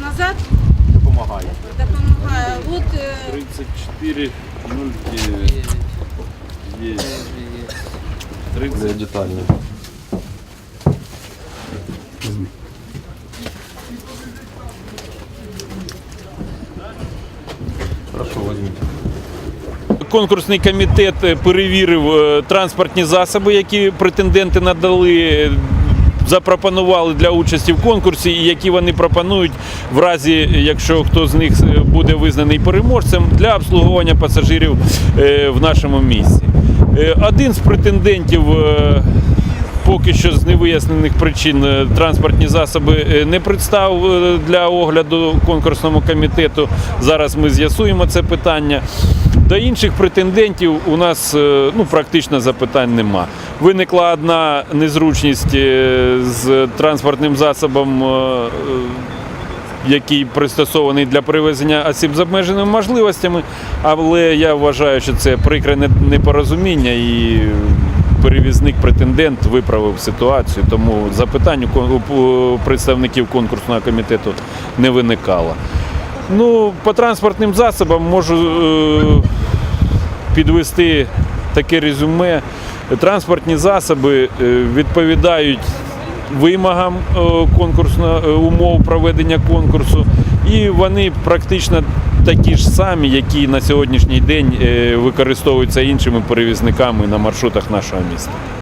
Назад Допомагає. допомагає. От е, 34, 09. Есть. 30. детально. Хорошо, возьмите. Конкурсний комітет перевірив е, транспортні засоби, які претенденти надали. е, Запропонували для участі в конкурсі, і які вони пропонують в разі, якщо хто з них е, буде визнаний переможцем для обслуговування пасажирів в нашому місті. Е, Один з претендентів поки що з невияснених причин е, транспортні засоби е, не представив е, для огляду конкурсному комітету. Зараз ми з'ясуємо це питання. До інших претендентів у нас ну, практично запитань нема. Виникла одна незручність з транспортним засобом. який пристосований для перевезення осіб з обмеженими можливостями, але я вважаю, що це прикре непорозуміння і перевізник претендент виправив ситуацію, тому запитань у представників конкурсного комітету не виникало. Ну, по транспортним засобам можу е, підвести таке резюме. Транспортні засоби е, відповідають вимогам е, конкурсного е, умов проведення конкурсу, і вони практично такі ж самі, які на сьогоднішній день е, використовуються іншими перевізниками на маршрутах нашого міста.